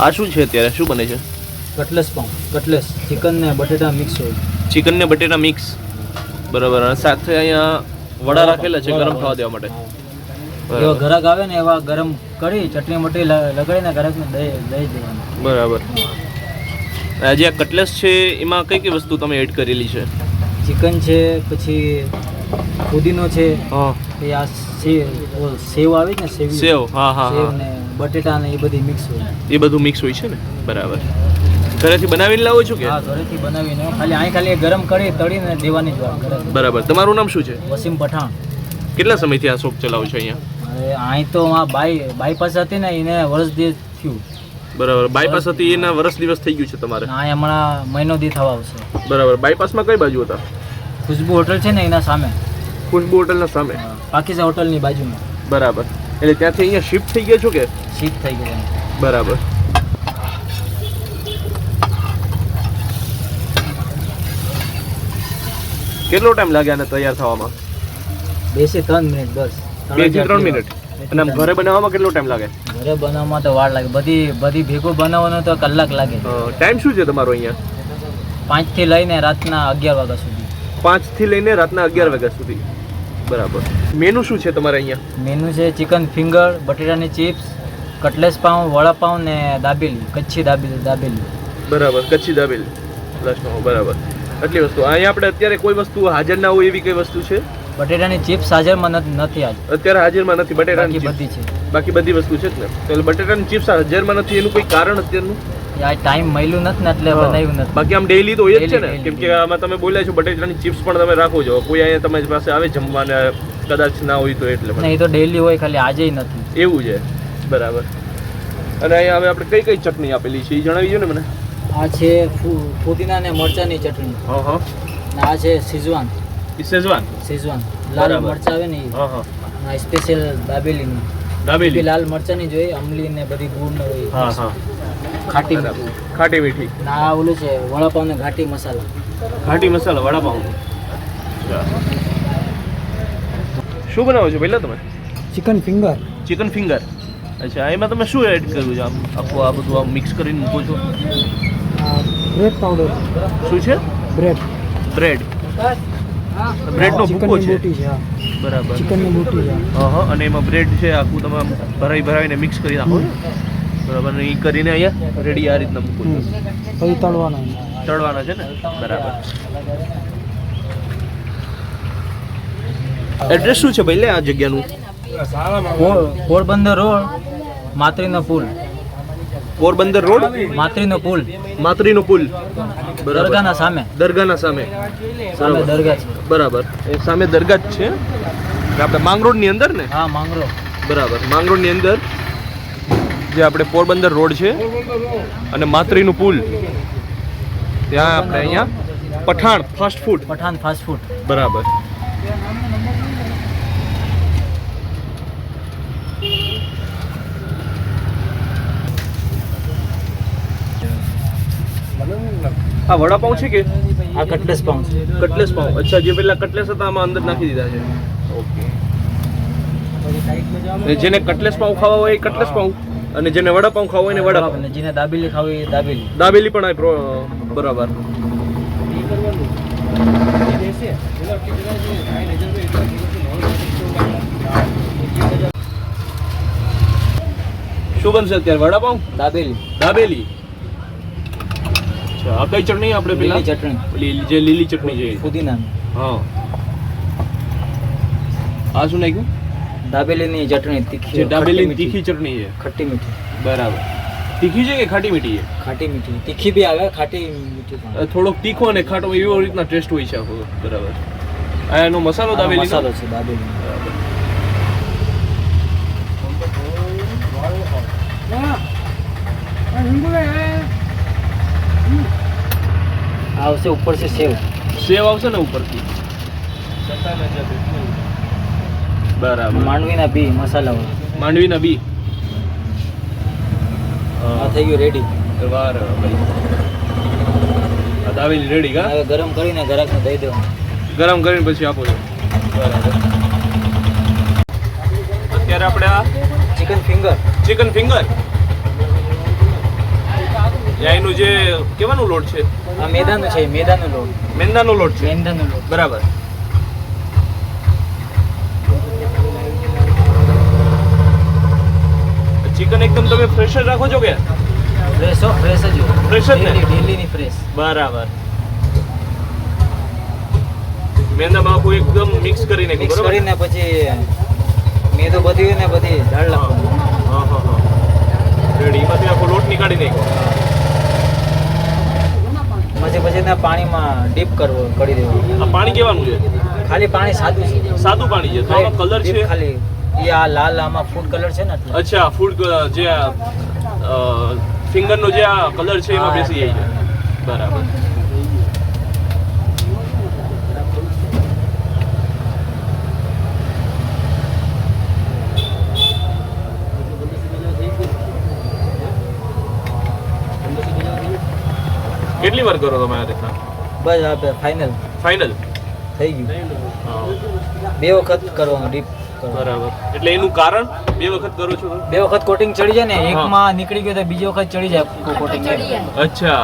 આ શું છે અત્યારે? શું બને છે? કટલેસ પાઉં. કટલેસ. ચિકન ને બટેટા મિક્સ હોય. ચિકન ને બટેટા મિક્સ. બરાબર. અને સાથે અહીંયા વડા રાખેલા છે ગરમ થવા દેવા માટે. એવા ઘરાક આવે ને એવા ગરમ કરી ચટણી મટણી લ- લગાડીને ઘરાકને દઈ દેવાનું. બરાબર. આજે આ કટલેસ છે એમાં કઈ કઈ વસ્તુ તમે એડ કરેલી છે? ચિકન છે પછી પુદીનો છે. હા. એ આ સેવ સેવ આવે છે ને સેવ. સેવ. હા હા સેવ ને બટેટા ને એ બધી મિક્સ હોય. એ બધું મિક્સ હોય છે ને? બરાબર. ઘરેથી બનાવીને લાવો છો કે? હા ઘરેથી બનાવીને. ખાલી અહીં ખાલી ગરમ કરી તળીને દેવાની જ વાત બરાબર. તમારું નામ શું છે? વસીમ પઠાણ. કેટલા સમયથી આ શોપ ચલાવો છો અહીંયા? અહીં તો આ બાઈ બાઈપાસ હતી ને એને વર્ષ દી થયું. બરાબર. બાયપાસ હતી એના વર્ષ દિવસ થઈ ગયું છે તમારે. હા હમણાં મહિનો દી થવા આવશે. બરાબર. બાયપાસમાં કઈ બાજુ હતા? ખુશ્બુ હોટલ છે ને એના સામે. ખુશ્બુ હોટલના સામે. પાકિસ્તાન હોટલની બાજુમાં. બરાબર. એટલે ત્યાંથી અહીંયા શિફ્ટ થઈ ગયા છો કે? શીત થઈ ગયા બરાબર. કેટલો ટાઈમ લાગે આને તૈયાર થવામાં? બેથી ત્રણ મિનિટ બસ. બેથી ત્રણ મિનિટ. અને આમ ઘરે બનાવવામાં કેટલો ટાઈમ લાગે? ઘરે બનાવવામાં તો વાર લાગે. બધી બધી ભેગું બનાવવાનો તો કલાક લાગે. ટાઈમ શું છે તમારો અહીંયા? પાંચથી લઈને રાતના અગિયાર વાગ્યા સુધી. પાંચથી લઈને રાતના અગિયાર વાગ્યા સુધી. બરાબર. મેનુ શું છે તમારે અહીંયા? મેનુ છે ચિકન ફિંગર બટેટાની ચિપ્સ કટલેસ પાઉં વડાપાઉં ને દાબેલી કચ્છી દાબેલી દાબેલી. બરાબર કચ્છી દાબેલ. પ્લસમાં બરાબર. આટલી વસ્તુ. અહીંયા આપણે અત્યારે કોઈ વસ્તુ હાજર ના હોય એવી કઈ વસ્તુ છે? બટેટાની ચિપ્સ હાજરમાં નથી- નથી આજ. અત્યારે હાજરમાં નથી બટેટાની બધી છે. બાકી બધી વસ્તુ છે જ ને. એટલે બટેટાની ચિપ્સ હાજરમાં નથી એનું કોઈ કારણ અત્યારનું? એ આ ટાઈમ મળ્યું નથી ને એટલે. બનાવ્યું નથી. બાકી આમ ડેઈલી તો હોય જ છે ને. કેમ કે આમાં તમે બોલ્યા છો બટેટાની ચિપ્સ પણ તમે રાખો છો. કોઈ અહીંયા તમારી પાસે આવે જમવાને કદાચ ના હોય તો એટલે. એ તો ડેઈલી હોય ખાલી આજે નથી. એવું છે. બરાબર. અને અહીંયા હવે આપણે કઈ કઈ ચટણી આપેલી છે એ જણાવી દો ને મને. આ છે ફુ- ફુદીના ને મરચાની ચટણી. હા હા. આ છે સિઝવાન સેઝવાન સિઝવાન લાલ. મરચા આવે ને હા હા. એ સ્પેશિયલ દાબેલીની. દાબેલી? લાલ મરચાની જોઈએ અમલી ને બધી ગુડ ને હોય. હા હા. ખાટી ખાટી મીઠી. ના આ ઓલું છે વડાપાઉં ને ઘાટી મસાલા. ઘાટી મસાલા વડાપાઉં શું બનાવો છો પહેલા તમે? ચિકન ફિંગર ચિકન ફિંગર અચ્છા એમાં તમે શું એડ કર્યું છે? આમ આખું આ બધું આમ મિક્સ કરીને મૂકો છો? બ્રેડ પાવડર શું છે? બ્રેડ બ્રેડ બ્રેડનો ભૂકો છે. બરાબર. ચિકનની મોટી છે હા. હા અને એમાં બ્રેડ છે આખું તમે ભરાઈ ભરાવીને મિક્સ કરી નાખો બરાબર એ કરીને અહીંયા રેડી આ રીતના મૂકો છો. પછી તળવાના તળવાના છે ને? બરાબર. એડ્રેસ શું છે ભાઈ લે આ જગ્યાનું? પોરબંદર રોડ માત્રીનો પુલ. પોરબંદર રોડ? માત્રીનો પુલ. માત્રીનો પુલ. દરગાહના સામે. દરગાહના સામે. સામે દરગાહ છે. બરાબર. એ સામે દરગાહ જ છે. આપણે માંગરોળની અંદર ને? હા માંગરો બરાબર. માંગરોળની અંદર જે આપણે પોરબંદર રોડ છે અને માત્રીનું પુલ. ત્યાં આપણે અહીંયા Pathan fast food. Pathan fast food. બરાબર. આ વડાપાઉં છે કે? આ કટલેસ પાઉં છે. કટલેસ પાઉં. અચ્છા જે પેલા કટલેસ હતા આમાં અંદર નાખી દીધા છે. ઓકે. જેને કટલેસ પાઉં ખાવા હોય એ કટલેસ પાઉં. અને જેને વડાપાઉં ખાવા હોય એને વડાપાઉં. અને જેને દાબેલી ખાવી એ દાબેલી. દાબેલી પણ આ બરાબર. શું બનશે અત્યારે? વડાપાઉં? દાબેલી. દાબેલી. અચ્છા આ કઈ ચટણી આપણે પેલા? લીલી ચટણી. લીલી જે લીલી ચટણી છે પુદીનાની હા. આ શું નાખ્યું? દાબેલીની ચટણી તીખી દાબેલીની દાબેલી તીખી ચટણી છે. ખટ્ટી મીઠી. બરાબર. તીખી છે કે ખાટી મીઠી છે? ખાટી મીઠી. તીખી બી આવે ખાટી મીઠી પણ. થોડોક તીખો અને ખાટો એવી રીતના ટેસ્ટ હોય છે આખો બરાબર. આ એનો મસાલો દાબેલી મસાલો છે દાબેલી આવશે ઉપર છે સેવ. સેવ આવશે ને ઉપરથી? બરાબર. માંડવીના બી મસાલા માંડવીના બી? આ થઈ ગયું રેડી વાર ભાઈ. આ રેડી કા? હવે ગરમ કરીને ઘરાકને દઈ દેવાનું. ગરમ કરીને પછી આપો છો. બરાબર. અત્યારે આપણે આ ચિકન ફિંગર ચિકન ફિંગર એનું જે કેવાનું લોટ છે? આ મેદાનું છે મેદાનું લોટ. મેંદાનો લોટ છે? મેંદાનો લોટ. બરાબર. ચિકન એકદમ તમે ફ્રેશ જ રાખો છો કે? ફ્રેશ હો ફ્રેશ જ ફ્રેશ જ ને? Daily ની ફ્રેશ બરાબર. મેંદામાં આખું એકદમ મિક્સ કરીને મિક્સ કરીને પછી મેદો બધી ને બધી ઢાળ નાખવાનું. હા હા હા. રેડી એમાંથી આખો લોટ નીકાળી નાખ્યો. પછી પછી એને પાણીમાં ડીપ કરવો કરી દેવું. આ પાણી કેવાનું છે? ખાલી પાણી સાદું છે. સાદું પાણી છે. તો આમાં કલર છે? ખાલી. એ આ લાલ આમાં ફૂડ કલર છે ને અચ્છા ફૂડ જે ફિંગરનો જે આ કલર છે એમાં બેસી જાય છે. બરાબર. કેટલી વાર કરો તમે આ રીતના? બસ આપણે ફાઇનલ ફાઇનલ થઈ ગયું. બે વખત કરવાનું ડીપ બરાબર. એટલે એનું કારણ? બે વખત કરો છો? બે વખત કોટિંગ ચડી જાય ને એકમાં નીકળી ગયો તો બીજી વખત ચડી જાય કોટિંગ અચ્છા.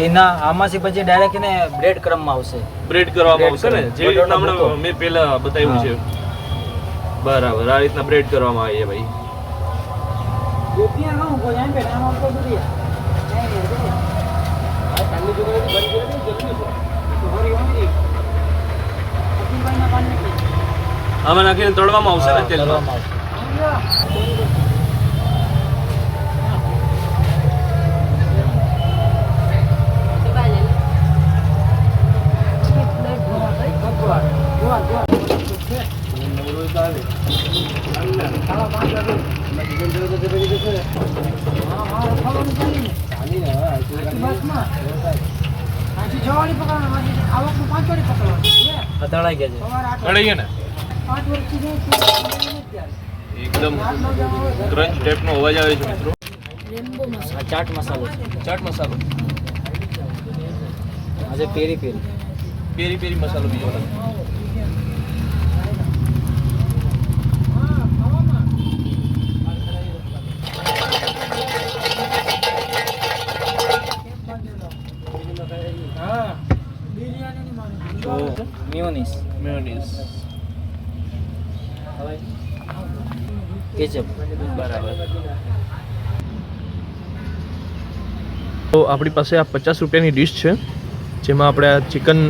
એના આમાંથી પછી ડાયરેક્ટ એને બ્રેડ ક્રમમાં આવશે. બ્રેડ કરવામાં આવશે ને? જે હમણાં મેં પહેલા બતાવ્યું છે. બરાબર. આ રીતના બ્રેડ કરવામાં આવે છે ભાઈ આમાં નાખીને તળવામાં આવશે ને તેલમાં કરવામાં આવશે. આ તળાઈ ગયા છે. તળાઈએ ને? એકદમ ક્રંચ ટાઈપનો અવાજ આવે છે મિત્રો. આ ચાટ મસાલો ચાટ મસાલો. આજે પેરી પેરી પેરી પેરી મસાલો બીજો અલગ મિયોનીસ બરાબર. તો આપણી પાસે આ પચાસ રૂપિયાની ડીશ છે જેમાં આપણે આ ચિકન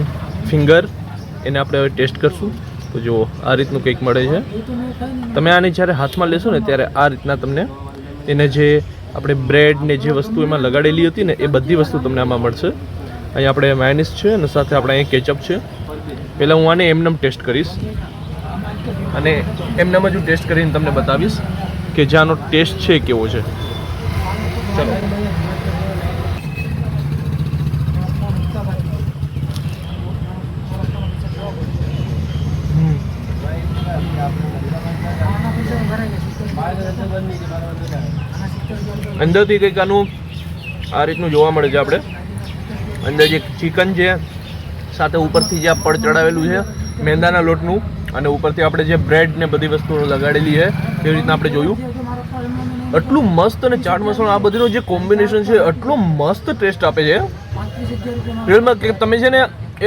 ફિંગર એને આપણે હવે ટેસ્ટ કરશું. તો જુઓ આ રીતનું કંઈક મળે છે. તમે આને જ્યારે હાથમાં લેશો ને ત્યારે આ રીતના તમને એને જે આપણે બ્રેડ ને જે વસ્તુ એમાં લગાડેલી હતી ને એ બધી વસ્તુ તમને આમાં મળશે. અહીં આપણે માયનીસ છે અને સાથે આપણે અહીં કેચઅપ છે. પહેલાં હું આને એમનેમ ટેસ્ટ કરીશ. અને એમનેમ જ હું ટેસ્ટ કરીને તમને બતાવીશ કે જે આનો ટેસ્ટ છે કેવો છે. ચલો. અંદરથી કંઈક આનું આ રીતનું જોવા મળે છે આપણે. અંદર જે ચિકન છે સાથે ઉપરથી જે આ પડ ચડાવેલું છે, મેંદાના લોટનું, અને ઉપરથી આપણે જે બ્રેડ ને બધી વસ્તુઓ લગાડેલી છે એવી રીતના આપણે જોયું? એટલું મસ્ત અને ચાટ મસાલો, આ બધીનો જે કોમ્બિનેશન છે એટલું મસ્ત ટેસ્ટ આપે છે. રિયલમાં કે તમે છે ને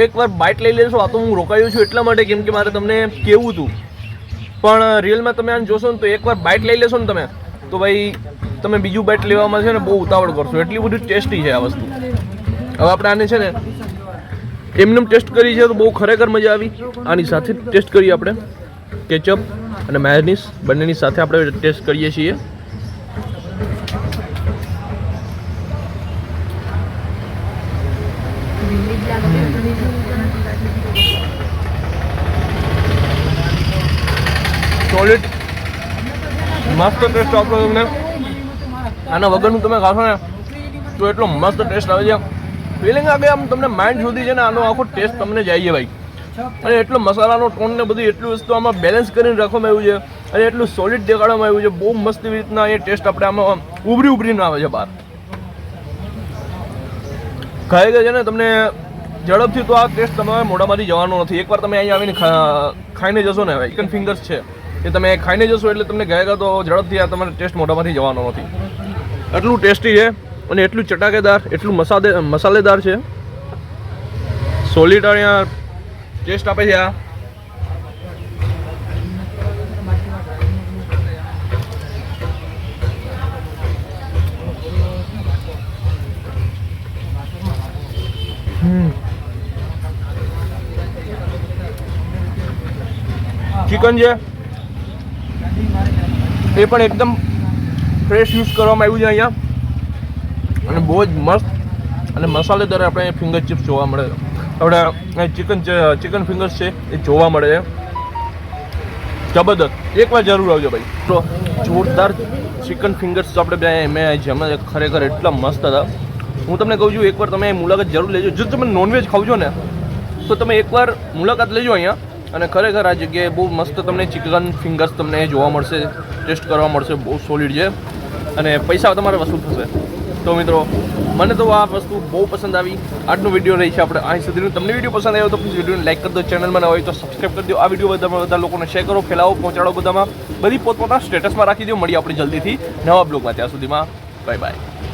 એકવાર બાઇટ લઈ લેશો, આ તો હું રોકાયો છું એટલા માટે કેમ કે મારે તમને કેવું હતું. પણ રિયલમાં તમે આને જોશો ને તો એકવાર બાઇટ લઈ લેશો ને તમે, તો ભાઈ તમે બીજું બાઇટ લેવામાં છે ને બહુ ઉતાવળ કરશો. એટલી બધી ટેસ્ટી છે આ વસ્તુ. હવે આપણે આને છે ને એમને ટેસ્ટ કરી છે તો બહુ ખરેખર મજા આવી. આની સાથે ટેસ્ટ કરીએ આપણે. કેચઅપ અને મેયોનીઝ બંનેની સાથે આપણે ટેસ્ટ કરીએ છીએ. સોલિડ મસ્ત ટેસ્ટ આપો તમને. આના વગરનું તમે ખાશો ને, તો એટલો મસ્ત ટેસ્ટ આવે છે. ફિલિંગ આવે આમ તમને માઇન્ડ સુધી છે ને આનો આખો ટેસ્ટ તમને જાય ભાઈ. અને એટલો મસાલાનો ટોન ને બધું એટલી વસ્તુ આમાં બેલેન્સ કરીને રાખવામાં આવ્યું છે. અને એટલું સોલિડ દેખાડવામાં આવ્યું છે. બહુ મસ્ત રીતના એ ટેસ્ટ આપણે આમાં ઉભરી ઉભરીને આવે છે બહાર. ખાઈ ગયા છે ને તમને ઝડપથી તો આ ટેસ્ટ તમારે મોઢામાંથી જવાનો નથી. એકવાર તમે અહીં આવીને ખાઈને જશો ને ચિકન ફિંગર્સ છે, એ તમે ખાઈને જશો એટલે તમને ગયા તો ઝડપથી આ તમારે ટેસ્ટ મોઢામાંથી જવાનો નથી. એટલું ટેસ્ટી છે. અને એટલું ચટાકેદાર, એટલું મસાદે, મસાલેદાર છે. સોલિડ અહીંયા ટેસ્ટ આપે છે આ. ચિકન છે એ પણ એકદમ ફ્રેશ યુઝ કરવામાં આવ્યું છે અહીંયા. અને બહુ જ મસ્ત. અને મસાલેદાર આપણે ફિંગર ચિપ્સ જોવા મળે. છે આપણે ચિકન ચિકન ફિંગર્સ છે, એ જોવા મળે છે. જબરદસ્ત. એકવાર જરૂર આવજો ભાઈ. તો જોરદાર ચિકન ફિંગર્સ આપણે મેં જમ્યા ખરેખર એટલા મસ્ત હતા. હું તમને કહું છું, એકવાર તમે મુલાકાત જરૂર લેજો. જો તમે નોનવેજ ખાવ છો ને, તો તમે એકવાર મુલાકાત લેજો અહીંયા. અને ખરેખર આ જગ્યાએ બહુ મસ્ત તમને ચિકન ફિંગર્સ તમને જોવા મળશે, ટેસ્ટ કરવા મળશે. બહુ સોલિડ છે. અને પૈસા તમારે વસૂલ થશે. તો મિત્રો, મને તો આ વસ્તુ બહુ પસંદ આવી. આજનો વીડિયો રહી છે આપણે અહીં સુધીનું. તમને વીડિયો પસંદ આવ્યો તો પ્લીઝ વિડીયોને લાઈક કરી દો ચેનલમાં હોય તો સબસ્ક્રાઈબ કરી દો. આ વીડિયો બધા બધા લોકોને શેર કરો, ફેલાવો, પહોંચાડો બધામાં. બધી પોતપોતાના સ્ટેટસમાં રાખી દો. મળી આપણે જલ્દીથી નવા બ્લોગમાં ત્યાં સુધીમાં બાય બાય